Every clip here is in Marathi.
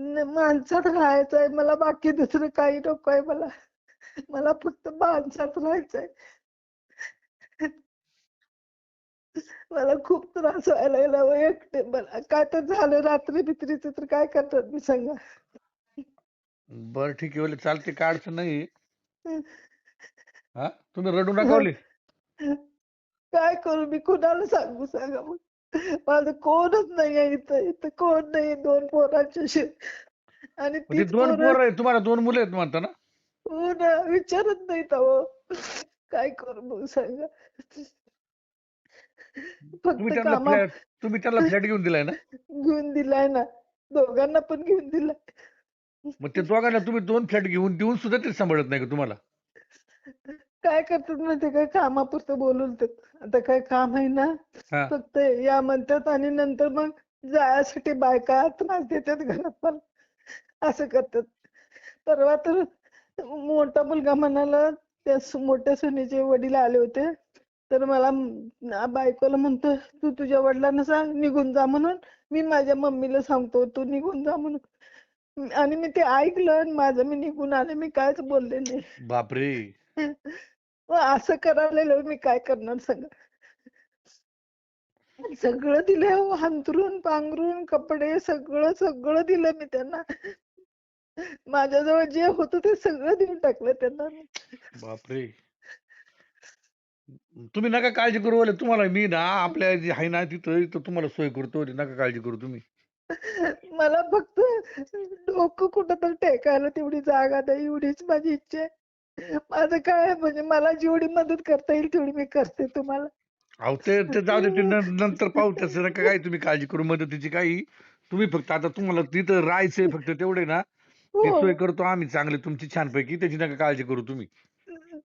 माणसात राहायचंय मला बाकी दुसरं काही नको आहे मला मला फक्त माणसात राहायचंय. मला खूप त्रास व्हायला लागला हो एकटे मला काय तर झालं रात्री बित्रीचं तर काय करतात मी सांगा. बर ठीक आहे ओले चालते काय अडचण नाही. हा? तुम्ही रडू नका ओले. काय करू मी कुणाला सांगू सांगा मग. माझं कोणच नाही आहे इथं. इथं कोण नाही दोन पोरांच्या आणि म्हणजे तीच दोन पोरं पोर आहे तुम्हाला दोन मुलं आहेत म्हणता ना? हो ना विचारत नाही हो काय करू मग सांगा. फक्त तुम्ही त्यांना कामा फ्लॅट तुम्ही त्यांना फ्लॅट घेऊन दिलाय ना? घेऊन दिलाय ना. दोघांना पण घेऊन दिलाय. मग ते दोघांना तुम्ही दोन फ्लॅट घेऊन देऊन सुद्धा ते सांभाळत नाही का तुम्हाला? काय करतात माहितीये काय कामापुरतं बोलवतात. आता काय काम आहे ना हा. फक्त या म्हणतात आणि नंतर मग जायसाठी बायका त्रास देतात घरात पण. असं करतात. परवा तर मोठा मुलगा म्हणाला त्या सु- मोठ्या सुनेचे वडील आले होते. तर मला म- आ- बायकोला म्हणतो तू तुझ्या वडिलांना सांग निघून जा म्हणून. मी माझ्या मम्मीला सांगतो तू निघून जा म्हणून. आणि मी ते ऐकलं आणि माझं मी निघून आले मी कायच बोलले नाही. बापरे. असं करायला मी काय करणार सगळं सगळं दिलंय हो अंथरून पांघरून कपडे सगळं सगळं दिलं मी त्यांना माझ्याजवळ जे होतं ते सगळं देऊन टाकलं त्यांना. बापरे तुम्ही नका काळजी करू तुम्हाला मी ना आपल्या जे आहे ना तिथं इथं तुम्हाला सोय करतो. नका काळजी करू तुम्ही मला फक्त डोकं कुठं तर टेकायला तेवढी जागा नाही एवढीच माझी इच्छा आहे माझं काय म्हणजे मला जेवढी मदत करता येईल तेवढी मी करते तुम्हाला अहो ते ते जाऊ दे ते न- नंतर पाहू तसं नका काही तुम्ही काळजी करू मदतीची काही तुम्ही फक्त आता तुम्हाला तिथं राहायचंय फक्त तेवढे ना ते हो सोय करतो आम्ही चांगले तुमची छानपैकी त्याची नका काळजी करू तुम्ही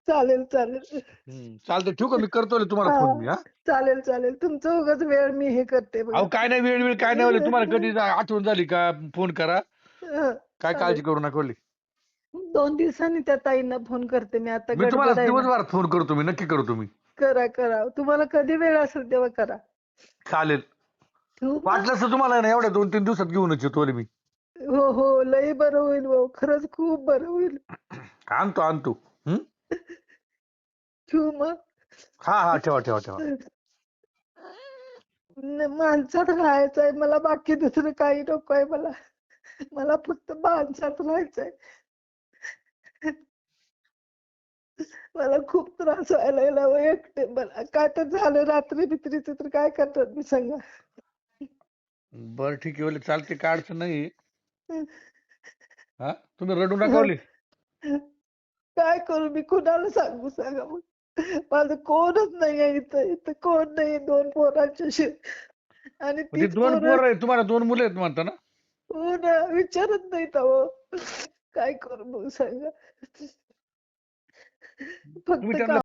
चालेल चालेल हम्म. चालतंय ठेवू का मी करतो रे तुम्हाला फोन मी हा चालेल चालेल तुमचं उगाच वेळ मी हे करते बघा. अहो काय नाही वेळ वेळ काय नाही. तुम्हाला कधी जा- आठवण झाली का फोन करा हं, काय चालेल. काळजी करू नका. दोन दिवसांनी त्या ताईंना फोन करते मी. आता मी तुम्हाला गडबड आहे ना. दिवसभरात फोन करतो मी नक्की करतो मी. करा करा. तुम्हाला कधी वेळ असेल तेव्हा करा. चालेल. ठेवू मग? वाटलं तर तुम्हाला ना एवढ्या दोन तीन दिवसात घेऊनच येतो मी. हो हो. लय बरं होईल भाऊ. खरंच खूप बरं होईल. आणतो आणतो? ठेवू मग हा हा. ठेवा ठेवा ठेवा. न- माणसात राहायचंय. मला बाकी दुसरं काही नको आहे मला. मला फक्त माणसात राहायचंय. मला खूप त्रास व्हायला लागला हो एकटे. मला काय तर झालं रात्री बित्रीचं तर काय करतात मी सांगा. बर ठीक आहे ओले चालते काय अडचण नाही. हा? तुम्ही रडू नका ओले काय करू मी कुणाला सांगू सांगा मग. माझं कोणच नाही आहे इथं इथं कोण नाही दोन पोरांच्या शे आणि तीच दोन पोरं आहेत तुम्हाला दोन मुलं आहेत म्हणता ना? हो ना विचारत नाही हो काय करू मग सांगा. फक्त तुम्ही त्यांना काम